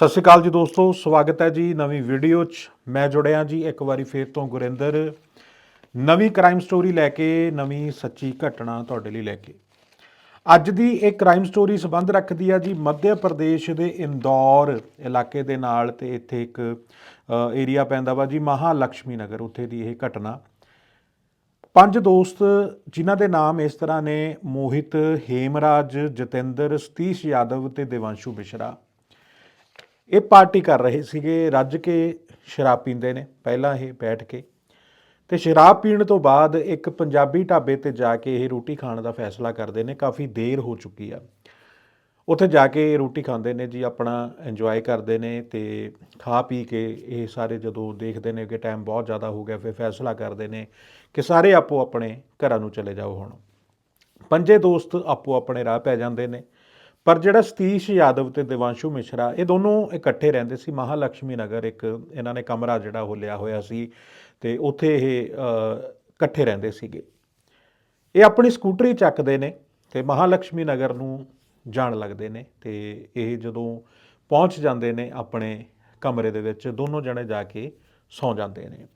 ਸਤਿ ਸ਼੍ਰੀ ਅਕਾਲ ਜੀ ਦੋਸਤੋ, ਸਵਾਗਤ ਹੈ ਜੀ ਨਵੀਂ ਵੀਡੀਓ 'ਚ। ਮੈਂ ਜੁੜਿਆ ਜੀ ਇੱਕ ਵਾਰੀ ਫੇਰ ਤੋਂ ਗੁਰਿੰਦਰ। ਨਵੀਂ ਕ੍ਰਾਈਮ ਸਟੋਰੀ ਲੈ ਕੇ, ਨਵੀਂ ਸੱਚੀ ਘਟਨਾ ਤੁਹਾਡੇ ਲਈ ਲੈ ਕੇ। ਅੱਜ ਦੀ ਇਹ ਕ੍ਰਾਈਮ ਸਟੋਰੀ ਸੰਬੰਧ ਰੱਖਦੀ ਆ ਜੀ ਮੱਧ ਪ੍ਰਦੇਸ਼ ਦੇ ਇੰਦੌਰ ਇਲਾਕੇ ਦੇ ਨਾਲ ਤੇ ਇੱਥੇ ਇੱਕ ਏਰੀਆ ਪੈਂਦਾ ਵਾ ਜੀ ਮਹਾਲక్ష్ਮੀ ਨਗਰ, ਉੱਥੇ ਦੀ ਇਹ ਘਟਨਾ। ਪੰਜ ਦੋਸਤ ਜਿਨ੍ਹਾਂ ਦੇ ਨਾਮ ਇਸ ਤਰ੍ਹਾਂ ਨੇ, ਮੋਹਿਤ ਹੇਮਰਾਜ, ਜਤਿੰਦਰ, ਸਤੀਸ਼ ਯਾਦਵ ਤੇ ਦੇਵਾਂਸ਼ੂ ਮਿਸ਼ਰਾ। ਇਹ ਪਾਰਟੀ ਕਰ ਰਹੇ ਸੀਗੇ, ਰੱਜ ਕੇ ਸ਼ਰਾਬ ਪੀਂਦੇ ਨੇ, ਪਹਿਲਾਂ ਇਹ ਬੈਠ ਕੇ। ਤੇ ਸ਼ਰਾਬ ਪੀਣ ਤੋਂ ਬਾਅਦ ਇੱਕ ਪੰਜਾਬੀ ਢਾਬੇ ਤੇ ਜਾ ਕੇ ਇਹ ਰੋਟੀ ਖਾਣ ਦਾ ਫੈਸਲਾ ਕਰਦੇ ਨੇ, ਕਾਫੀ ਦੇਰ ਹੋ ਚੁੱਕੀ ਆ। ਉੱਥੇ ਜਾ ਕੇ ਰੋਟੀ ਖਾਂਦੇ ਨੇ ਜੀ, ਆਪਣਾ ਇੰਜੋਏ ਕਰਦੇ ਨੇ ਤੇ ਖਾ ਪੀ ਕੇ ਇਹ ਸਾਰੇ ਜਦੋਂ ਦੇਖਦੇ ਨੇ ਕਿ ਟਾਈਮ ਬਹੁਤ ਜ਼ਿਆਦਾ ਹੋ ਗਿਆ, ਫਿਰ ਫੈਸਲਾ ਕਰਦੇ ਨੇ ਕਿ ਸਾਰੇ ਆਪੋ ਆਪਣੇ ਘਰਾਂ ਨੂੰ ਚਲੇ ਜਾਓ ਹੁਣ। ਪੰਜੇ ਦੋਸਤ ਆਪੋ ਆਪਣੇ ਰਾਹ ਪੈ ਜਾਂਦੇ ਨੇ। ਪਰ ਜਿਹੜਾ ਸਤੀਸ਼ ਯਾਦਵ ਤੇ ਦਿਵਾਂਸ਼ੂ ਮਿਸ਼ਰਾ, ਇਹ ਦੋਨੋਂ ਇਕੱਠੇ ਰਹਿੰਦੇ ਸੀ। ਮਹਾਲక్ష్ਮੀ ਨਗਰ ਇੱਕ ਇਹਨਾਂ ਨੇ ਕਮਰਾ ਜਿਹੜਾ ਉਹ ਲਿਆ ਹੋਇਆ ਸੀ ਤੇ ਉੱਥੇ ਇਹ ਇਕੱਠੇ ਰਹਿੰਦੇ ਸੀਗੇ। ਇਹ ਆਪਣੀ ਸਕੂਟਰੀ ਚੱਕਦੇ ਨੇ ਤੇ ਮਹਾਲక్ష్ਮੀ ਨਗਰ ਨੂੰ ਜਾਣ ਲੱਗਦੇ ਨੇ ਤੇ ਇਹ ਜਦੋਂ ਪਹੁੰਚ ਜਾਂਦੇ ਨੇ ਆਪਣੇ ਕਮਰੇ ਦੇ ਵਿੱਚ, ਦੋਨੋਂ ਜਣੇ ਜਾ ਕੇ ਸੌਂ ਜਾਂਦੇ ਨੇ।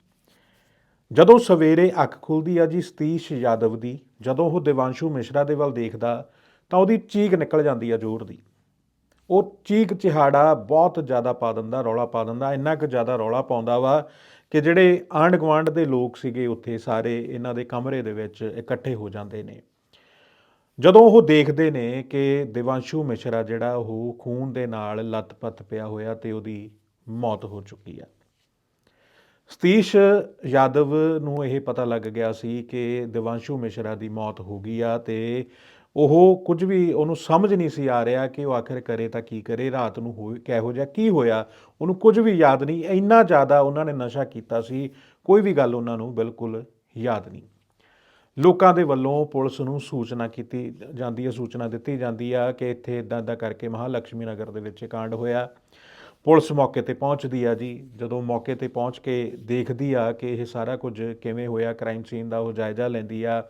ਜਦੋਂ ਸਵੇਰੇ ਅੱਖ ਖੁੱਲਦੀ ਆ ਜੀ ਸਤੀਸ਼ ਯਾਦਵ ਦੀ, ਜਦੋਂ ਉਹ ਦਿਵਾਂਸ਼ੂ ਮਿਸ਼ਰਾ ਦੇ ਵੱਲ ਦੇਖਦਾ ਤਾਂ ਉਹਦੀ ਚੀਕ ਨਿਕਲ ਜਾਂਦੀ ਆ ਜ਼ੋਰ ਦੀ। ਉਹ ਚੀਕ ਚਿਹਾੜਾ ਬਹੁਤ ਜ਼ਿਆਦਾ ਪਾ ਦਿੰਦਾ, ਰੌਲਾ ਪਾ ਦਿੰਦਾ, ਇੰਨਾ ਕੁ ਜ਼ਿਆਦਾ ਰੌਲਾ ਪਾਉਂਦਾ ਵਾ ਕਿ ਜਿਹੜੇ ਆਂਢ ਗੁਆਂਢ ਦੇ ਲੋਕ ਸੀਗੇ ਉੱਥੇ ਸਾਰੇ ਇਹਨਾਂ ਦੇ ਕਮਰੇ ਦੇ ਵਿੱਚ ਇਕੱਠੇ ਹੋ ਜਾਂਦੇ ਨੇ। ਜਦੋਂ ਉਹ ਦੇਖਦੇ ਨੇ ਕਿ ਦਿਵਾਂਸ਼ੂ ਮਿਸ਼ਰਾ ਜਿਹੜਾ ਉਹ ਖੂਨ ਦੇ ਨਾਲ ਲੱਤ-ਪੱਤ ਪਿਆ ਹੋਇਆ ਤੇ ਉਹਦੀ ਮੌਤ ਹੋ ਚੁੱਕੀ ਆ। ਸਤੀਸ਼ ਯਾਦਵ ਨੂੰ ਇਹ ਪਤਾ ਲੱਗ ਗਿਆ ਸੀ ਕਿ ਦਿਵਾਂਸ਼ੂ ਮਿਸ਼ਰਾ ਦੀ ਮੌਤ ਹੋ ਗਈ ਆ ਤੇ ਉਹ ਕੁਝ ਵੀ ਉਹਨੂੰ ਸਮਝ ਨਹੀਂ ਸੀ ਆ ਰਿਹਾ ਕਿ ਉਹ ਆਖਿਰ ਕਰੇ ਤਾਂ ਕੀ ਕਰੇ, ਰਾਤ ਨੂੰ ਹੋਏ ਕਿਹੋ ਜਿਹਾ ਕੀ ਹੋਇਆ, ਉਹਨੂੰ ਕੁਝ ਵੀ ਯਾਦ ਨਹੀਂ, ਇੰਨਾ ਜ਼ਿਆਦਾ ਉਹਨਾਂ ਨੇ ਨਸ਼ਾ ਕੀਤਾ ਸੀ, ਕੋਈ ਵੀ ਗੱਲ ਉਹਨਾਂ ਨੂੰ ਬਿਲਕੁਲ ਯਾਦ ਨਹੀਂ। ਲੋਕਾਂ ਦੇ ਵੱਲੋਂ ਪੁਲਿਸ ਨੂੰ ਸੂਚਨਾ ਕੀਤੀ ਜਾਂਦੀ ਹੈ, ਸੂਚਨਾ ਦਿੱਤੀ ਜਾਂਦੀ ਆ ਕਿ ਇੱਥੇ ਇਦਾਂ ਇਦਾਂ ਕਰਕੇ ਮਹਾਲక్ష్ਮੀ ਨਗਰ ਦੇ ਵਿੱਚ ਇਹ ਕਾਂਡ ਹੋਇਆ। ਪੁਲਿਸ ਮੌਕੇ ਤੇ ਪਹੁੰਚਦੀ ਆ ਜੀ, ਜਦੋਂ ਮੌਕੇ ਤੇ ਪਹੁੰਚ ਕੇ ਦੇਖਦੀ ਆ ਕਿ ਇਹ ਸਾਰਾ ਕੁਝ ਕਿਵੇਂ ਹੋਇਆ, ਕ੍ਰਾਈਮ ਸੀਨ ਦਾ ਉਹ ਜਾਇਜ਼ਾ ਲੈਂਦੀ ਆ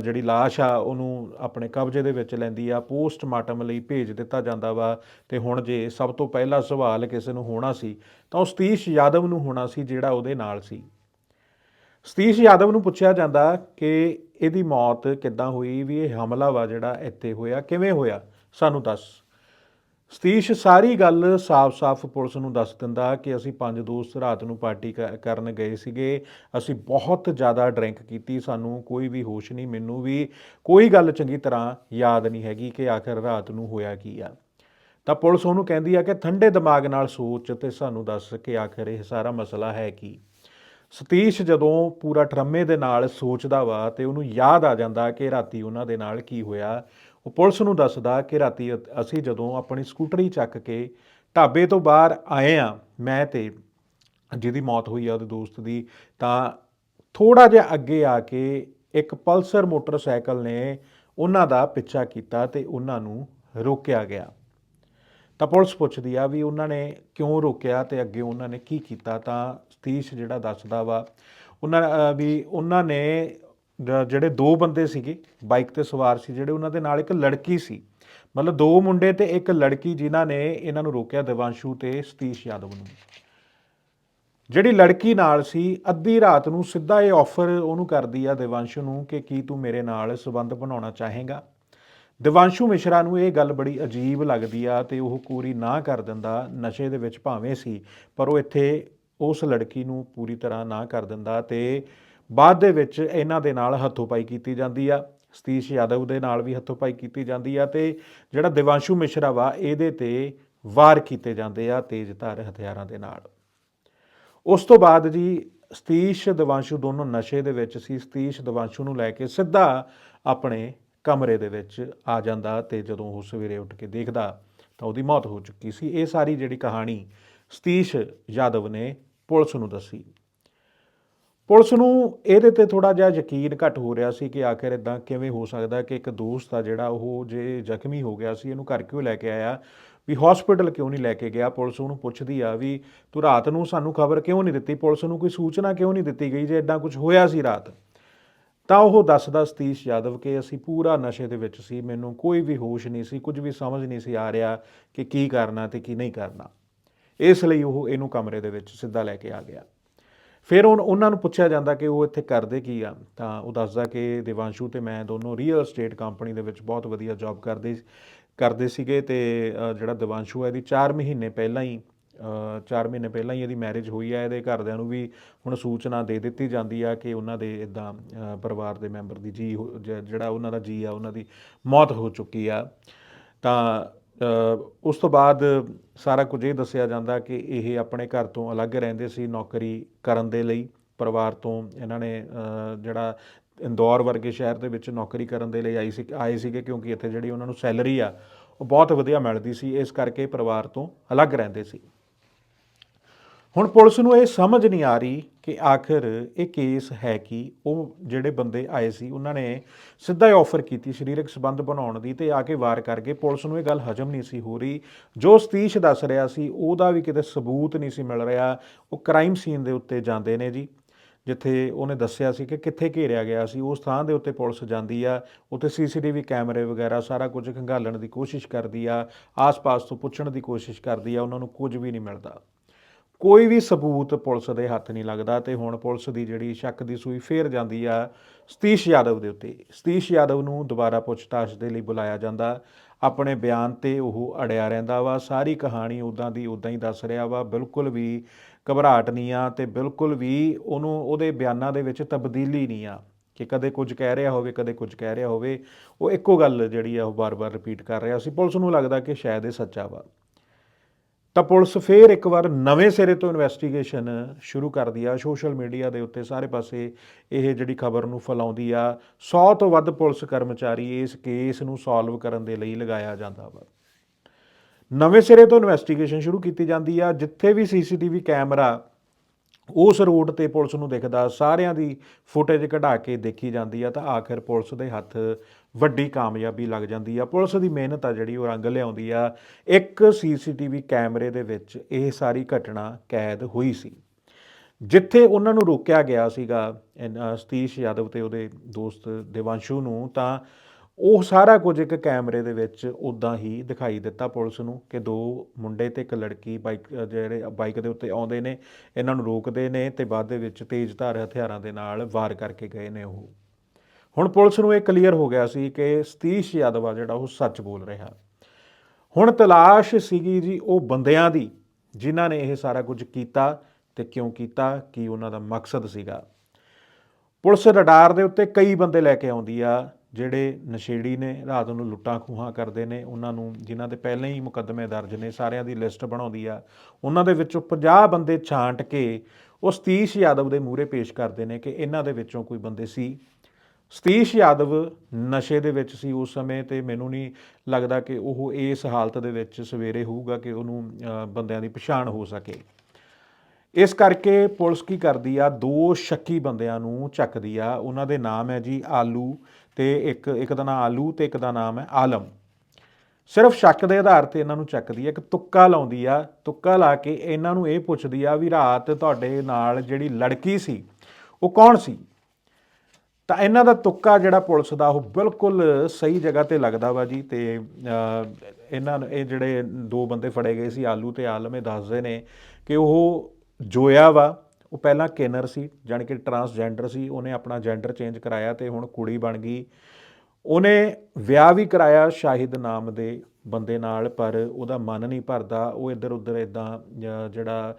ਜਿਹੜੀ ਲਾਸ਼ ਆ, ਉਹਨੂੰ ਆਪਣੇ ਕਬਜ਼ੇ ਦੇ ਵਿੱਚ ਲੈਂਦੀ ਆ, ਪੋਸਟਮਾਰਟਮ ਲਈ ਭੇਜ ਦਿੱਤਾ ਜਾਂਦਾ ਵਾ। ਤੇ ਹੁਣ ਜੇ ਸਭ ਤੋਂ ਪਹਿਲਾ ਸਵਾਲ ਕਿਸੇ ਨੂੰ ਹੋਣਾ ਸੀ, ਤਾਂ ਉਹ ਸਤੀਸ਼ ਯਾਦਵ ਨੂੰ ਹੋਣਾ ਸੀ, ਜਿਹੜਾ ਉਹਦੇ ਨਾਲ ਸੀ। ਸਤੀਸ਼ ਯਾਦਵ ਨੂੰ ਪੁੱਛਿਆ ਜਾਂਦਾ ਕਿ ਇਹਦੀ ਮੌਤ ਕਿੱਦਾਂ ਹੋਈ, ਵੀ ਇਹ ਹਮਲਾ ਵਾ ਜਿਹੜਾ ਇੱਥੇ ਹੋਇਆ, ਕਿਵੇਂ ਹੋਇਆ? ਸਾਨੂੰ ਦੱਸ। ਸਤੀਸ਼, ਸਾਰੀ ਗੱਲ ਸਾਫ਼-ਸਾਫ਼ ਪੁਲਿਸ ਨੂੰ ਦੱਸ ਦਿੰਦਾ ਕਿ ਅਸੀਂ ਪੰਜ ਦੋਸਤ ਰਾਤ ਨੂੰ ਪਾਰਟੀ ਕ- ਕਰਨ ਗਏ ਸੀਗੇ। ਅਸੀਂ ਬਹੁਤ ਜ਼ਿਆਦਾ ਡਰਿੰਕ ਕੀਤੀ, ਸਾਨੂੰ ਕੋਈ ਵੀ ਹੋਸ਼ ਨਹੀਂ, ਮੈਨੂੰ ਵੀ ਕੋਈ ਗੱਲ ਚੰਗੀ ਤਰ੍ਹਾਂ ਯਾਦ ਨਹੀਂ ਹੈਗੀ ਕਿ ਆਖਰ ਰਾਤ ਨੂੰ ਹੋਇਆ ਕੀ ਆ। ਤਾਂ ਪੁਲਿਸ ਉਹਨੂੰ ਕਹਿੰਦੀ ਆ ਕਿ ਠੰਡੇ ਦਿਮਾਗ ਨਾਲ ਸੋਚ ਤੇ ਸਾਨੂੰ ਦੱਸ ਕਿ ਆਖਰ ਇਹ ਸਾਰਾ ਮਸਲਾ ਹੈ ਕੀ। ਸਤੀਸ਼ ਜਦੋਂ ਪੂਰਾ ਟਰਮੇ ਦੇ ਨਾਲ ਸੋਚਦਾ ਵਾ ਤੇ ਉਹਨੂੰ ਯਾਦ ਆ ਜਾਂਦਾ ਕਿ ਰਾਤੀ ਉਹਨਾਂ ਦੇ ਨਾਲ ਕੀ ਹੋਇਆ ਉਹ ਪੁਲਿਸ ਨੂੰ ਦੱਸਦਾ ਕਿ ਰਾਤੀ ਅਸੀਂ ਜਦੋਂ ਆਪਣੀ ਸਕੂਟਰੀ ਚੱਕ ਕੇ ਢਾਬੇ ਤੋਂ ਬਾਹਰ ਆਏ ਆ ਮੈਂ ਤੇ ਜਿਹਦੀ ਮੌਤ ਹੋਈ ਆ ਉਹਦੇ ਦੋਸਤ ਦੀ, ਤਾਂ ਥੋੜਾ ਜਿਹਾ ਅੱਗੇ ਆ ਕੇ ਇੱਕ ਪਲਸਰ ਮੋਟਰਸਾਈਕਲ ਨੇ ਉਹਨਾਂ ਦਾ ਪਿੱਛਾ ਕੀਤਾ ਤੇ ਉਹਨਾਂ ਨੂੰ ਰੋਕਿਆ ਗਿਆ। ਤਾਂ ਪੁਲਿਸ ਪੁੱਛਦੀ ਆ ਵੀ ਉਹਨਾਂ ਨੇ ਕਿਉਂ ਰੋਕਿਆ ਤੇ ਅੱਗੇ ਉਹਨਾਂ ਨੇ ਕੀ ਕੀਤਾ, ਤਾਂ ਸਤੀਸ਼ ਜਿਹੜਾ ਦੱਸਦਾ ਵਾ, ਉਹਨਾਂ ਵੀ ਉਹਨਾਂ ਨੇ ਜ- ਜਿਹੜੇ ਦੋ ਬੰਦੇ ਸੀਗੇ, ਬਾਈਕ ਤੇ ਸਵਾਰ ਸੀ, ਜਿਹੜੇ ਉਹਨਾਂ ਦੇ ਨਾਲ ਇੱਕ ਲੜਕੀ ਸੀ। ਮਤਲਬ ਦੋ ਮੁੰਡੇ ਤੇ ਇੱਕ ਲੜਕੀ ਜਿਨ੍ਹਾਂ ਨੇ ਇਹਨਾਂ ਨੂੰ ਰੋਕਿਆ, ਦਿਵਾਂਸ਼ੂ ਤੇ ਸਤੀਸ਼ ਯਾਦਵ ਨੂੰ। ਜਿਹੜੀ ਲੜਕੀ ਨਾਲ ਸੀ, ਅੱਧੀ ਰਾਤ ਨੂੰ ਸਿੱਧਾ ਇਹ ਆਫਰ ਉਹਨੂੰ ਕਰਦੀ ਆ ਦਿਵਾਂਸ਼ੂ ਨੂੰ ਕਿ ਕੀ ਤੂੰ ਮੇਰੇ ਨਾਲ ਸਬੰਧ ਬਣਾਉਣਾ ਚਾਹੇਗਾ। ਦਿਵਾਂਸ਼ੂ ਮਿਸ਼ਰਾ ਨੂੰ ਇਹ ਗੱਲ ਬੜੀ ਅਜੀਬ ਲੱਗਦੀ ਆ ਤੇ ਉਹ ਪੂਰੀ ਨਾ ਕਰ ਦਿੰਦਾ, ਨਸ਼ੇ ਦੇ ਵਿੱਚ ਭਾਵੇਂ ਸੀ, ਪਰ ਉਹ ਇੱਥੇ ਉਸ ਲੜਕੀ ਨੂੰ ਪੂਰੀ ਤਰ੍ਹਾਂ ਨਾ ਕਰ ਦਿੰਦਾ ਤੇ ਬਾਅਦ ਦੇ ਵਿੱਚ ਇਹਨਾਂ ਦੇ ਨਾਲ ਹੱਥੋਂਪਾਈ ਕੀਤੀ ਜਾਂਦੀ ਆ, ਸਤੀਸ਼ ਯਾਦਵ ਦੇ ਨਾਲ ਵੀ ਹੱਥੋਂਪਾਈ ਕੀਤੀ ਜਾਂਦੀ ਆ ਤੇ ਜਿਹੜਾ ਦਿਵਾਂਸ਼ੂ ਮਿਸ਼ਰਾ ਵਾ, ਇਹਦੇ ਤੇ ਵਾਰ ਕੀਤੇ ਜਾਂਦੇ ਆ ਤੇਜ਼ਧਾਰ ਹਥਿਆਰਾਂ ਦੇ ਨਾਲ। ਉਸ ਤੋਂ ਬਾਅਦ ਜੀ ਸਤੀਸ਼, ਦਿਵਾਂਸ਼ੂ ਦੋਨੋਂ ਨਸ਼ੇ ਦੇ ਵਿੱਚ ਸੀ, ਸਤੀਸ਼, ਦਿਵਾਂਸ਼ੂ ਨੂੰ ਲੈ ਕੇ ਸਿੱਧਾ ਆਪਣੇ ਕਮਰੇ ਦੇ ਵਿੱਚ ਆ ਜਾਂਦਾ ਤੇ ਜਦੋਂ ਉਹ ਸਵੇਰੇ ਉੱਠ ਕੇ ਦੇਖਦਾ ਤਾਂ ਉਹਦੀ ਮੌਤ ਹੋ ਚੁੱਕੀ ਸੀ। ਇਹ ਸਾਰੀ ਜਿਹੜੀ ਕਹਾਣੀ ਸਤੀਸ਼ ਯਾਦਵ ਨੇ ਪੁਲਿਸ ਨੂੰ ਦੱਸੀ। ਪੁਲਿਸ ਨੂੰ ਇਹਦੇ ਤੇ ਥੋੜਾ ਜਿਹਾ ਯਕੀਨ ਘੱਟ ਹੋ ਰਿਹਾ ਸੀ ਕਿ ਆਖਿਰ ਇਦਾਂ ਕਿਵੇਂ ਹੋ ਸਕਦਾ ਕਿ ਇੱਕ ਦੋਸਤ ਆ ਜਿਹੜਾ ਉਹ ਜੇ ਜ਼ਖਮੀ ਹੋ ਗਿਆ ਸੀ, ਇਹਨੂੰ ਘਰ ਕਿਉਂ ਲੈ ਕੇ ਆਇਆ? ਵੀ ਹਸਪੀਟਲ ਕਿਉਂ ਨਹੀਂ ਲੈ ਕੇ ਗਿਆ? ਪੁਲਿਸ ਉਹਨੂੰ ਪੁੱਛਦੀ ਆ ਵੀ ਤੂੰ ਰਾਤ ਨੂੰ ਸਾਨੂੰ ਖਬਰ ਕਿਉਂ ਨਹੀਂ ਦਿੱਤੀ? ਪੁਲਿਸ ਨੂੰ ਕੋਈ ਸੂਚਨਾ ਕਿਉਂ ਨਹੀਂ ਦਿੱਤੀ ਗਈ ਜੇ ਇਦਾਂ ਕੁਝ ਹੋਇਆ ਸੀ ਰਾਤ? ਤਾਂ ਉਹ ਦੱਸਦਾ ਸਤੀਸ਼ ਯਾਦਵ ਕਿ ਅਸੀਂ ਪੂਰਾ ਨਸ਼ੇ ਦੇ ਵਿੱਚ ਸੀ, ਮੈਨੂੰ ਕੋਈ ਵੀ ਹੋਸ਼ ਨਹੀਂ ਸੀ, ਕੁਝ ਵੀ ਸਮਝ ਨਹੀਂ ਸੀ ਆ ਰਿਹਾ ਕਿ ਕੀ ਕਰਨਾ ਤੇ ਕੀ ਨਹੀਂ ਕਰਨਾ। ਇਸ ਲਈ ਉਹ ਇਹਨੂੰ ਕਮਰੇ ਦੇ ਵਿੱਚ ਸਿੱਧਾ ਲੈ ਕੇ ਆ ਗਿਆ। ਫਿਰ ਉਹ ਉਹਨਾਂ ਨੂੰ ਪੁੱਛਿਆ ਜਾਂਦਾ ਕਿ ਉਹ ਇੱਥੇ ਕਰਦੇ ਕੀ ਆ? ਤਾਂ ਉਹ ਦੱਸਦਾ ਕਿ ਦਿਵਾਂਸ਼ੂ ਤੇ ਮੈਂ ਦੋਨੋਂ ਰੀਅਲ ਏਸਟੇਟ ਕੰਪਨੀ ਦੇ ਵਿੱਚ ਬਹੁਤ ਵਧੀਆ ਜੌਬ ਕਰਦੇ ਕਰਦੇ ਸੀਗੇ ਤੇ ਜਿਹੜਾ ਦਿਵਾਂਸ਼ੂ ਹੈ ਇਹਦੀ 4 ਮਹੀਨੇ ਪਹਿਲਾਂ ਹੀ 4 ਮਹੀਨੇ ਪਹਿਲਾਂ ਹੀ ਇਹਦੀ ਮੈਰਿਜ ਹੋਈ ਹੈ ਇਹਦੇ ਘਰਦਿਆਂ ਨੂੰ ਵੀ ਹੁਣ ਸੂਚਨਾ ਦੇ ਦਿੱਤੀ ਜਾਂਦੀ ਆ ਕਿ ਉਹਨਾਂ ਦੇ ਇਦਾਂ ਪਰਿਵਾਰ ਦੇ ਮੈਂਬਰ ਦੀ ਜੀ ਹੋ- ਜਿਹੜਾ ਉਹਨਾਂ ਦਾ ਜੀ ਆ, ਉਹਨਾਂ ਦੀ ਮੌਤ ਹੋ ਚੁੱਕੀ ਆ। ਤਾਂ ਉਸ ਤੋਂ ਬਾਅਦ ਸਾਰਾ ਕੁਝ ਇਹ ਦੱਸਿਆ ਜਾਂਦਾ ਕਿ ਇਹ ਆਪਣੇ ਘਰ ਤੋਂ ਅਲੱਗ ਰਹਿੰਦੇ ਸੀ ਨੌਕਰੀ ਕਰਨ ਦੇ ਲਈ, ਪਰਿਵਾਰ ਤੋਂ। ਇਹਨਾਂ ਨੇ ਜਿਹੜਾ ਇੰਦੌਰ ਵਰਗੇ ਸ਼ਹਿਰ ਦੇ ਵਿੱਚ ਨੌਕਰੀ ਕਰਨ ਦੇ ਲਈ ਆਈ ਸੀ, ਆਏ ਸੀਗੇ ਕਿਉਂਕਿ ਇੱਥੇ ਜਿਹੜੀ ਉਹਨਾਂ ਨੂੰ ਸੈਲਰੀ ਆ, ਉਹ ਬਹੁਤ ਵਧੀਆ ਮਿਲਦੀ ਸੀ। ਇਸ ਕਰਕੇ ਪਰਿਵਾਰ ਤੋਂ ਅਲੱਗ ਰਹਿੰਦੇ ਸੀ। ਹੁਣ ਪੁਲਿਸ ਨੂੰ ਇਹ ਸਮਝ ਨਹੀਂ ਆ ਰਹੀ ਕਿ ਆਖਰ ਇਹ ਕੇਸ ਹੈ ਕਿ? ਉਹ ਜਿਹੜੇ ਬੰਦੇ ਆਏ ਸੀ, ਉਹਨਾਂ ਨੇ ਸਿੱਧਾ ਹੀ ਆਫਰ ਕੀਤੀ ਸਰੀਰਕ ਸੰਬੰਧ ਬਣਾਉਣ ਦੀ ਤੇ ਆ ਕੇ ਵਾਰ ਕਰਕੇ ਪੁਲਿਸ ਨੂੰ ਇਹ ਗੱਲ ਹਜਮ ਨਹੀਂ ਸੀ ਹੋ ਰਹੀ। ਜੋ ਸਤੀਸ਼ ਦੱਸ ਰਿਹਾ ਸੀ, ਉਹਦਾ ਵੀ ਕਿਤੇ ਸਬੂਤ ਨਹੀਂ ਸੀ ਮਿਲ ਰਿਹਾ। ਉਹ ਕ੍ਰਾਈਮ ਸੀਨ ਦੇ ਉੱਤੇ ਜਾਂਦੇ ਨੇ ਜੀ, ਜਿੱਥੇ ਉਹਨੇ ਦੱਸਿਆ ਸੀ ਕਿ ਕਿੱਥੇ ਘੇਰਿਆ ਗਿਆ ਸੀ। ਉਸ ਥਾਂ ਦੇ ਉੱਤੇ ਪੁਲਿਸ ਜਾਂਦੀ ਆ, ਉੱਥੇ ਸੀਸੀਟੀਵੀ ਕੈਮਰੇ ਵਗੈਰਾ ਸਾਰਾ ਕੁਝ ਖੰਗਾਲਣ ਦੀ ਕੋਸ਼ਿਸ਼ ਕਰਦੀ ਆ, ਆਸ-ਪਾਸ ਤੋਂ ਪੁੱਛਣ ਦੀ ਕੋਸ਼ਿਸ਼ ਕਰਦੀ ਆ, ਉਹਨਾਂ ਨੂੰ ਕੁਝ ਵੀ ਨਹੀਂ ਮਿਲਦਾ। ਕੋਈ ਵੀ ਸਬੂਤ ਪੁਲਿਸ ਦੇ ਹੱਥ ਨਹੀਂ ਲੱਗਦਾ ਤੇ ਹੁਣ ਪੁਲਿਸ ਦੀ ਜਿਹੜੀ ਸ਼ੱਕ ਦੀ ਸੂਈ ਫੇਰ ਜਾਂਦੀ ਆ ਸਤੀਸ਼ ਯਾਦਵ ਦੇ ਉੱਤੇ। ਸਤੀਸ਼ ਯਾਦਵ ਨੂੰ ਦੁਬਾਰਾ ਪੁੱਛਤਾਛ ਦੇ ਲਈ ਬੁਲਾਇਆ ਜਾਂਦਾ। ਆਪਣੇ ਬਿਆਨ ਤੇ ਉਹ ਅੜਿਆ ਰਹਿੰਦਾ ਵਾ। ਸਾਰੀ ਕਹਾਣੀ ਉਦਾਂ ਦੀ ਉਦਾਂ ਹੀ ਦੱਸ ਰਿਹਾ ਵਾ। ਬਿਲਕੁਲ ਵੀ ਘਬਰਾਹਟ ਨਹੀਂ ਆ ਤੇ ਬਿਲਕੁਲ ਵੀ ਉਹਨੂੰ ਉਹਦੇ ਬਿਆਨਾਂ ਦੇ ਵਿੱਚ ਤਬਦੀਲੀ ਨਹੀਂ ਆ ਕਿ ਕਦੇ ਕੁਝ ਕਹਿ ਰਿਹਾ ਹੋਵੇ, ਕਦੇ ਕੁਝ ਕਹਿ ਰਿਹਾ ਹੋਵੇ। ਉਹ ਇੱਕੋ ਗੱਲ ਜਿਹੜੀ ਆ, ਉਹ ਬਾਰ-ਬਾਰ ਰਿਪੀਟ ਕਰ ਰਿਹਾ ਸੀ। ਪੁਲਿਸ ਨੂੰ ਲੱਗਦਾ ਕਿ ਸ਼ਾਇਦ ਇਹ ਸੱਚਾ ਵਾ। ਤਾਂ ਪੁਲਿਸ ਫੇਰ ਇੱਕ ਵਾਰ ਨਵੇਂ ਸਿਰੇ ਤੋਂ ਇਨਵੈਸਟੀਗੇਸ਼ਨ ਸ਼ੁਰੂ ਕਰਦੀ ਆ। ਸੋਸ਼ਲ ਮੀਡੀਆ ਦੇ ਉੱਤੇ ਸਾਰੇ ਪਾਸੇ ਇਹ ਜਿਹੜੀ ਖਬਰ ਨੂੰ ਫੈਲਾਉਂਦੀ ਆ। 100 ਤੋਂ ਵੱਧ ਪੁਲਿਸ ਕਰਮਚਾਰੀ ਇਸ ਕੇਸ ਨੂੰ ਸੋਲਵ ਕਰਨ ਦੇ ਲਈ ਲਗਾਇਆ ਜਾਂਦਾ ਵਾ। ਨਵੇਂ ਸਿਰੇ ਤੋਂ ਇਨਵੈਸਟੀਗੇਸ਼ਨ ਸ਼ੁਰੂ ਕੀਤੀ ਜਾਂਦੀ ਆ। ਜਿੱਥੇ ਵੀ ਸੀਸੀਟੀਵੀ ਕੈਮਰਾ ਉਸ ਰੂਟ ਤੇ ਪੁਲਿਸ ਨੂੰ ਦਿਖਦਾ, ਸਾਰਿਆਂ ਦੀ ਫੁਟੇਜ ਕਢਾ ਕੇ ਦੇਖੀ ਜਾਂਦੀ ਆ ਤਾਂ ਆਖਿਰ ਪੁਲਿਸ ਦੇ ਹੱਥ ਵੱਡੀ ਕਾਮਯਾਬੀ ਲੱਗ ਜਾਂਦੀ ਆ। ਪੁਲਿਸ ਦੀ ਮਿਹਨਤ ਆ ਜਿਹੜੀ ਉਹ ਰੰਗ ਲਿਆਉਂਦੀ ਆ। ਇੱਕ ਸੀਸੀਟੀਵੀ ਕੈਮਰੇ ਦੇ ਵਿੱਚ ਇਹ ਸਾਰੀ ਘਟਨਾ ਕੈਦ ਹੋਈ ਸੀ। ਜਿੱਥੇ ਉਹਨਾਂ ਨੂੰ ਰੋਕਿਆ ਗਿਆ ਸੀਗਾ ਸਤੀਸ਼ ਯਾਦਵ ਤੇ ਉਹਦੇ ਦੋਸਤ ਦੇਵਾਂਸ਼ੂ ਨੂੰ, ਤਾਂ ਉਹ ਸਾਰਾ ਕੁਝ ਇੱਕ ਕੈਮਰੇ ਦੇ ਵਿੱਚ ਉਦਾਂ ਹੀ ਦਿਖਾਈ ਦਿੱਤਾ ਪੁਲਿਸ ਨੂੰ ਕਿ ਦੋ ਮੁੰਡੇ ਤੇ ਇੱਕ ਲੜਕੀ ਬਾਈਕ ਜਿਹੜੇ ਬਾਈਕ ਦੇ ਉੱਤੇ ਆਉਂਦੇ ਨੇ, ਇਹਨਾਂ ਨੂੰ ਰੋਕਦੇ ਨੇ ਤੇ ਬਾਅਦ ਦੇ ਵਿੱਚ ਤੇਜ਼ ਧਾਰ ਹਥਿਆਰਾਂ ਦੇ ਨਾਲ ਵਾਰ ਕਰਕੇ ਗਏ ਨੇ ਉਹ। ਹੁਣ ਪੁਲਿਸ ਨੂੰ ਇਹ ਕਲੀਅਰ ਹੋ ਗਿਆ ਸੀ ਕਿ ਸਤੀਸ਼ ਯਾਦਵ ਆ ਜਿਹੜਾ ਉਹ ਸੱਚ ਬੋਲ ਰਿਹਾ। ਹੁਣ ਤਲਾਸ਼ ਸੀਗੀ ਜੀ ਉਹ ਬੰਦਿਆਂ ਦੀ, ਜਿਨ੍ਹਾਂ ਨੇ ਇਹ ਸਾਰਾ ਕੁਝ ਕੀਤਾ ਤੇ ਕਿਉਂ ਕੀਤਾ, ਕੀ ਉਹਨਾਂ ਦਾ ਮਕਸਦ ਸੀਗਾ। ਪੁਲਿਸ ਰਡਾਰ ਦੇ ਉੱਤੇ ਕਈ ਬੰਦੇ ਲੈ ਕੇ ਆਉਂਦੀ ਆ ਜਿਹੜੇ ਨਸ਼ੇੜੀ ਨੇ, ਰਾਤ ਨੂੰ ਲੁੱਟਾਂ ਖੂਹਾਂ ਕਰਦੇ ਨੇ, ਉਹਨਾਂ ਨੂੰ, ਜਿਨ੍ਹਾਂ ਦੇ ਪਹਿਲਾਂ ਹੀ ਮੁਕੱਦਮੇ ਦਰਜ ਨੇ, ਸਾਰਿਆਂ ਦੀ ਲਿਸਟ ਬਣਾਉਂਦੀ ਆ। ਉਹਨਾਂ ਦੇ ਵਿੱਚੋਂ 50 ਬੰਦੇ ਛਾਂਟ ਕੇ ਉਹ ਸਤੀਸ਼ ਯਾਦਵ ਦੇ ਮੂਹਰੇ ਪੇਸ਼ ਕਰਦੇ ਨੇ ਕਿ ਇਹਨਾਂ ਦੇ ਵਿੱਚੋਂ ਕੋਈ ਬੰਦੇ ਸੀ। ਸਤੀਸ਼ ਯਾਦਵ ਨਸ਼ੇ ਦੇ ਵਿੱਚ ਸੀ ਉਸ ਸਮੇਂ ਤੇ ਮੈਨੂੰ ਨਹੀਂ ਲੱਗਦਾ ਕਿ ਉਹ ਇਸ ਹਾਲਤ ਦੇ ਵਿੱਚ ਸਵੇਰੇ ਹੋਊਗਾ ਕਿ ਉਹਨੂੰ ਬੰਦਿਆਂ ਦੀ ਪਛਾਣ ਹੋ ਸਕੇ। ਇਸ ਕਰਕੇ ਪੁਲਿਸ ਕੀ ਕਰਦੀ ਆ, ਦੋ ਸ਼ੱਕੀ ਬੰਦਿਆਂ ਨੂੰ ਚੱਕਦੀ ਆ। ਉਹਨਾਂ ਦੇ ਨਾਮ ਹੈ ਜੀ ਆਲੂ ਤੇ ਇੱਕ ਇੱਕ ਦਾ ਨਾਮ ਆਲੂ ਤੇ ਇੱਕ ਦਾ ਨਾਮ ਹੈ ਆਲਮ। ਸਿਰਫ ਸ਼ੱਕ ਦੇ ਆਧਾਰ ਤੇ ਇਹਨਾਂ ਨੂੰ ਚੱਕਦੀ ਆ, ਇੱਕ ਤੁੱਕਾ ਲਾਉਂਦੀ ਆ। ਤੁੱਕਾ ਲਾ ਕੇ ਇਹਨਾਂ ਨੂੰ ਇਹ ਪੁੱਛਦੀ ਆ ਵੀ ਰਾਤ ਤੁਹਾਡੇ ਨਾਲ ਜਿਹੜੀ ਲੜਕੀ ਸੀ, ਉਹ ਕੌਣ ਸੀ? ਤਾਂ ਇਹਨਾਂ ਦਾ ਤੁੱਕਾ ਜਿਹੜਾ ਪੁਲਿਸ ਦਾ, ਉਹ ਬਿਲਕੁਲ ਸਹੀ ਜਗ੍ਹਾ ਤੇ ਲੱਗਦਾ ਵਾ ਜੀ ਤੇ ਇਹਨਾਂ ਇਹ ਜਿਹੜੇ ਦੋ ਬੰਦੇ ਫੜੇ ਗਏ ਸੀ, ਆਲੂ ਤੇ ਆਲਮ, ਇਹ ਦੱਸਦੇ ਨੇ ਕਿ ਉਹ ਜੋਇਆ ਵਾ, ਉਹ ਪਹਿਲਾਂ ਕੇਨਰ ਸੀ, ਜਾਣੀ ਕਿ ਟਰਾਂਸਜੈਂਡਰ ਸੀ, ਉਹਨੇ ਆਪਣਾ ਜੈਂਡਰ ਚੇਂਜ ਕਰਾਇਆ ਤੇ ਹੁਣ ਕੁੜੀ ਬਣ ਗਈ। ਉਹਨੇ ਵਿਆਹ ਵੀ ਕਰਾਇਆ ਸ਼ਾਹਿਦ ਨਾਮ ਦੇ ਬੰਦੇ ਨਾਲ, ਪਰ ਉਹਦਾ ਮਨ ਨਹੀਂ ਭਰਦਾ, ਉਹ ਇੱਧਰ ਉੱਧਰ ਇਦਾਂ ਜਿਹੜਾ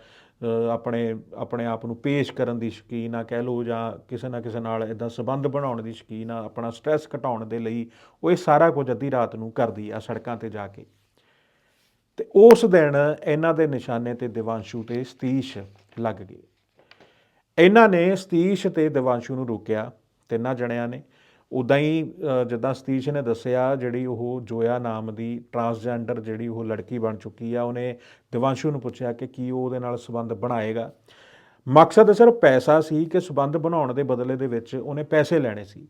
ਆਪਣੇ ਆਪਣੇ ਆਪ ਨੂੰ ਪੇਸ਼ ਕਰਨ ਦੀ ਸ਼ਕੀਨ ਆ, ਕਹਿ ਲਓ, ਜਾਂ ਕਿਸੇ ਨਾ ਕਿਸੇ ਨਾਲ ਇਦਾਂ ਸਬੰਧ ਬਣਾਉਣ ਦੀ ਸ਼ਕੀਨ ਆ, ਆਪਣਾ ਸਟ੍ਰੈਸ ਘਟਾਉਣ ਦੇ ਲਈ, ਉਹ ਇਹ ਸਾਰਾ ਕੁਝ ਅੱਧੀ ਰਾਤ ਨੂੰ ਕਰਦੀ ਆ ਸੜਕਾਂ ਤੇ ਜਾ ਕੇ। ਤੇ ਉਸ ਦਿਨ ਇਹਨਾਂ ਦੇ ਨਿਸ਼ਾਨੇ ਤੇ ਦਿਵਾਂਸ਼ੂ ਤੇ ਸਤੀਸ਼ ਲੱਗ ਗਏ। ਇਹਨਾਂ ਨੇ ਸਤੀਸ਼ ਤੇ ਦਿਵਾਂਸ਼ੂ ਨੂੰ ਰੋਕਿਆ ਤਿੰਨਾਂ ਜਣਿਆਂ ਨੇ ਉਦਾਂ ਹੀ ਜਿੱਦਾਂ ਸਤੀਸ਼ ਨੇ ਦੱਸਿਆ, ਜਿਹੜੀ ਉਹ ਜੋਇਆ ਨਾਮ ਦੀ ਟਰਾਂਸਜੈਂਡਰ ਜਿਹੜੀ ਉਹ ਲੜਕੀ ਬਣ ਚੁੱਕੀ ਆ, ਉਹਨੇ ਦਿਵਾਂਸ਼ੂ ਨੂੰ ਪੁੱਛਿਆ ਕਿ ਕੀ ਉਹ ਉਹਦੇ ਨਾਲ ਸੰਬੰਧ ਬਣਾਏਗਾ। ਮਕਸਦ ਸਿਰਫ ਪੈਸਾ ਸੀ ਕਿ ਸੰਬੰਧ ਬਣਾਉਣ ਦੇ ਬਦਲੇ ਦੇ ਵਿੱਚ ਉਹਨੇ ਪੈਸੇ ਲੈਣੇ ਸੀ।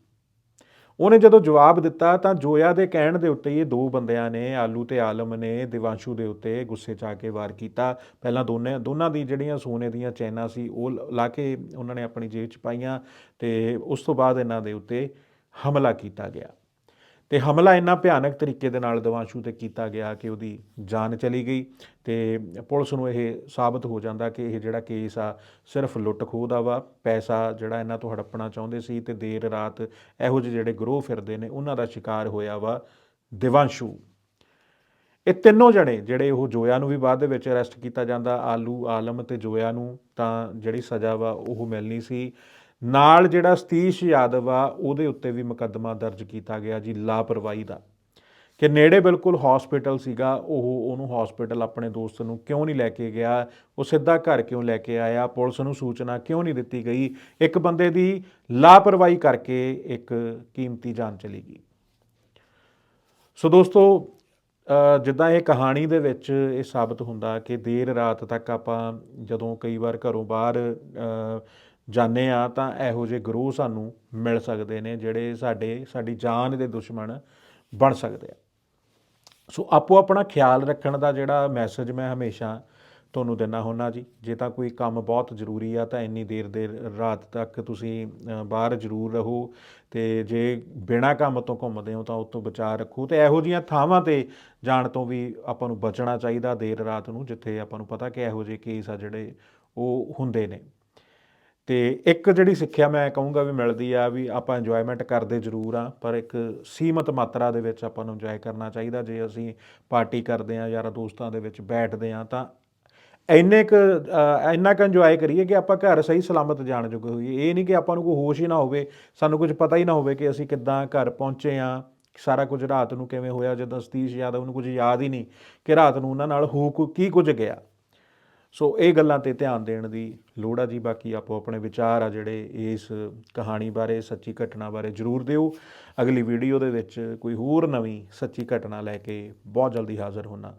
ਉਹਨੇ ਜਦੋਂ ਜਵਾਬ ਦਿੱਤਾ ਤਾਂ ਜੋਇਆ ਦੇ ਕਹਿਣ ਦੇ ਉੱਤੇ ਹੀ ਇਹ ਦੋ ਬੰਦਿਆਂ ਨੇ, ਆਲੂ ਤੇ ਆਲਮ ਨੇ ਦਿਵਾਂਸ਼ੂ ਦੇ ਉੱਤੇ ਗੁੱਸੇ 'ਚ ਆ ਕੇ ਵਾਰ ਕੀਤਾ। ਪਹਿਲਾਂ ਦੋਨੇ ਦੋਨਾਂ ਦੀ ਜਿਹੜੀਆਂ ਸੋਨੇ ਦੀਆਂ ਚੈਨਾਂ ਸੀ, ਉਹ ਲ- ਲਾ ਕੇ ਉਹਨਾਂ ਨੇ ਆਪਣੀ ਜੇਬ 'ਚ ਪਾਈਆਂ ਤੇ ਉਸ ਤੋਂ ਬਾਅਦ ਇਹਨਾਂ ਦੇ ਉੱਤੇ ਹਮਲਾ ਕੀਤਾ ਗਿਆ। ਤੇ ਹਮਲਾ ਇੰਨਾ ਭਿਆਨਕ ਤਰੀਕੇ ਦੇ ਨਾਲ ਦਿਵਾਂਸ਼ੂ ਤੇ ਕੀਤਾ ਗਿਆ ਕਿ ਉਹਦੀ ਜਾਨ ਚਲੀ ਗਈ ਤੇ ਪੁਲਿਸ ਨੂੰ ਇਹ ਸਾਬਤ ਹੋ ਜਾਂਦਾ ਕਿ ਇਹ ਜਿਹੜਾ ਕੇਸ ਆ ਸਿਰਫ ਲੁੱਟ ਖੋਹ ਦਾ ਵਾ, ਪੈਸਾ ਜਿਹੜਾ ਇਹਨਾਂ ਤੋਂ ਹੜੱਪਣਾ ਚਾਹੁੰਦੇ ਸੀ ਤੇ ਦੇਰ ਰਾਤ ਇਹੋ ਜਿਹੇ ਜਿਹੜੇ ਗਰੋਹ ਫਿਰਦੇ ਨੇ, ਉਹਨਾਂ ਦਾ ਸ਼ਿਕਾਰ ਹੋਇਆ ਵਾ ਦਿਵਾਂਸ਼ੂ। ਇਹ ਤਿੰਨੋਂ ਜਣੇ ਜਿਹੜੇ ਉਹ ਜੋਇਆ ਨੂੰ ਵੀ ਬਾਅਦ ਦੇ ਵਿੱਚ ਅਰੈਸਟ ਕੀਤਾ ਜਾਂਦਾ, ਆਲੂ, ਆਲਮ ਤੇ ਜੋਇਆ ਨੂੰ, ਤਾਂ ਜਿਹੜੀ ਸਜ਼ਾ ਵਾ ਉਹ ਮਿਲਣੀ ਸੀ। ਨਾਲ ਜਿਹੜਾ ਸਤੀਸ਼ ਯਾਦਵ ਆ, ਉਹਦੇ ਉੱਤੇ ਵੀ ਮੁਕੱਦਮਾ ਦਰਜ ਕੀਤਾ ਗਿਆ ਜੀ, ਲਾਪਰਵਾਹੀ ਦਾ। ਕਿ ਨੇੜੇ ਬਿਲਕੁਲ ਹਸਪੀਟਲ ਸੀਗਾ, ਉਹ ਉਹਨੂੰ ਹਸਪੀਟਲ ਆਪਣੇ ਦੋਸਤ ਨੂੰ ਕਿਉਂ ਨਹੀਂ ਲੈ ਕੇ ਗਿਆ? ਉਹ ਸਿੱਧਾ ਘਰ ਕਿਉਂ ਲੈ ਕੇ ਆਇਆ? ਪੁਲਿਸ ਨੂੰ ਸੂਚਨਾ ਕਿਉਂ ਨਹੀਂ ਦਿੱਤੀ ਗਈ? ਇੱਕ ਬੰਦੇ ਦੀ ਲਾਪਰਵਾਹੀ ਕਰਕੇ ਇੱਕ ਕੀਮਤੀ ਜਾਨ ਚਲੀ ਗਈ। ਸੋ ਦੋਸਤੋ ਜਿੱਦਾਂ ਇਹ ਕਹਾਣੀ ਦੇ ਵਿੱਚ ਇਹ ਸਾਬਤ ਹੁੰਦਾ ਕਿ ਦੇਰ ਰਾਤ ਤੱਕ ਆਪਾਂ ਜਦੋਂ ਕਈ ਵਾਰ ਘਰੋਂ ਬਾਹਰ ਜਾਂਦੇ ਆ ਤਾਂ ਇਹੋ ਜਿਹੇ ਗਰੋਹ ਸਾਨੂੰ ਮਿਲ ਸਕਦੇ ਨੇ ਜਿਹੜੇ ਸਾਡੇ, ਸਾਡੀ ਜਾਨ ਦੇ ਦੁਸ਼ਮਣ ਬਣ ਸਕਦੇ ਆ। ਸੋ ਆਪੋ ਆਪਣਾ ਖਿਆਲ ਰੱਖਣ ਦਾ ਜਿਹੜਾ ਮੈਸੇਜ ਮੈਂ ਹਮੇਸ਼ਾ ਤੁਹਾਨੂੰ ਦਿੰਦਾ ਹੁੰਨਾ ਜੀ। ਜੇ ਤਾਂ ਕੋਈ ਕੰਮ ਬਹੁਤ ਜ਼ਰੂਰੀ ਆ ਤਾਂ ਇੰਨੀ ਦੇਰ ਦੇਰ ਰਾਤ ਤੱਕ ਤੁਸੀਂ ਬਾਹਰ ਜ਼ਰੂਰ ਰਹੋ ਤੇ ਜੇ ਬਿਨਾਂ ਕੰਮ ਤੋਂ ਘੁੰਮਦੇ ਹੋ ਤਾਂ ਉਸ ਤੋਂ ਬਚਾਅ ਰੱਖੋ ਤੇ ਇਹੋ ਜੀਆਂ ਥਾਵਾਂ ਤੇ ਜਾਣ ਤੋਂ ਵੀ ਆਪਾਂ ਨੂੰ ਬਚਣਾ ਚਾਹੀਦਾ ਦੇਰ ਰਾਤ ਨੂੰ, ਜਿੱਥੇ ਆਪਾਂ ਨੂੰ ਪਤਾ ਕਿ ਇਹੋ ਜਿਹੇ ਕੇਸ ਆ ਜਿਹੜੇ ਉਹ ਹੁੰਦੇ ਨੇ। ਤੇ ਇੱਕ ਜਿਹੜੀ ਸਿੱਖਿਆ ਮੈਂ ਕਹੂੰਗਾ ਵੀ ਮਿਲਦੀ ਆ ਵੀ ਆਪਾਂ ਇੰਜੋਇਮੈਂਟ ਕਰਦੇ ਜ਼ਰੂਰ ਆ, ਪਰ ਇੱਕ ਸੀਮਤ ਮਾਤਰਾ ਦੇ ਵਿੱਚ ਆਪਾਂ ਨੂੰ ਇੰਜੋਏ ਕਰਨਾ ਚਾਹੀਦਾ। ਜੇ ਅਸੀਂ ਪਾਰਟੀ ਕਰਦੇ ਆ ਯਾਰਾਂ ਦੋਸਤਾਂ ਦੇ ਵਿੱਚ ਬੈਠਦੇ ਆ ਤਾਂ ਇੰਨੇ ਕ ਇੰਨਾ ਕੁ ਇੰਜੋਏ ਕਰੀਏ ਕਿ ਆਪਾਂ ਘਰ ਸਹੀ ਸਲਾਮਤ ਜਾਣ ਜੋਗੇ ਹੋਈਏ। ਇਹ ਨਹੀਂ ਕਿ ਆਪਾਂ ਨੂੰ ਕੋਈ ਹੋਸ਼ ਹੀ ਨਾ ਹੋਵੇ, ਸਾਨੂੰ ਕੁਝ ਪਤਾ ਹੀ ਨਾ ਹੋਵੇ ਕਿ ਅਸੀਂ ਕਿੱਦਾਂ ਘਰ ਪਹੁੰਚੇ ਆ। ਸਾਰਾ ਕੁਝ ਰਾਤ ਨੂੰ ਕਿਵੇਂ ਹੋਇਆ ਜਦੋਂ ਸਤੀਸ਼ ਯਾਦਵ ਨੂੰ ਕੁਝ ਯਾਦ ਹੀ ਨਹੀਂ ਕਿ ਰਾਤ ਨੂੰ ਉਹਨਾਂ ਨਾਲ ਹੋ ਕੋ- ਕੀ ਕੁਝ ਗਿਆ। ਸੋ ਇਹ ਗੱਲਾਂ ਤੇ ਧਿਆਨ ਦੇਣ ਦੀ ਲੋੜ ਆ ਜੀ। ਬਾਕੀ ਆਪੋ ਆਪਣੇ ਵਿਚਾਰ ਆ ਜਿਹੜੇ ਇਸ ਕਹਾਣੀ ਬਾਰੇ, ਸੱਚੀ ਘਟਨਾ ਬਾਰੇ ਜਰੂਰ ਦਿਓ। ਅਗਲੀ ਵੀਡੀਓ ਦੇ ਵਿੱਚ ਕੋਈ ਹੋਰ ਨਵੀਂ ਸੱਚੀ ਘਟਨਾ ਲੈ ਕੇ ਬਹੁਤ ਜਲਦੀ ਹਾਜ਼ਰ ਹੋਣਾ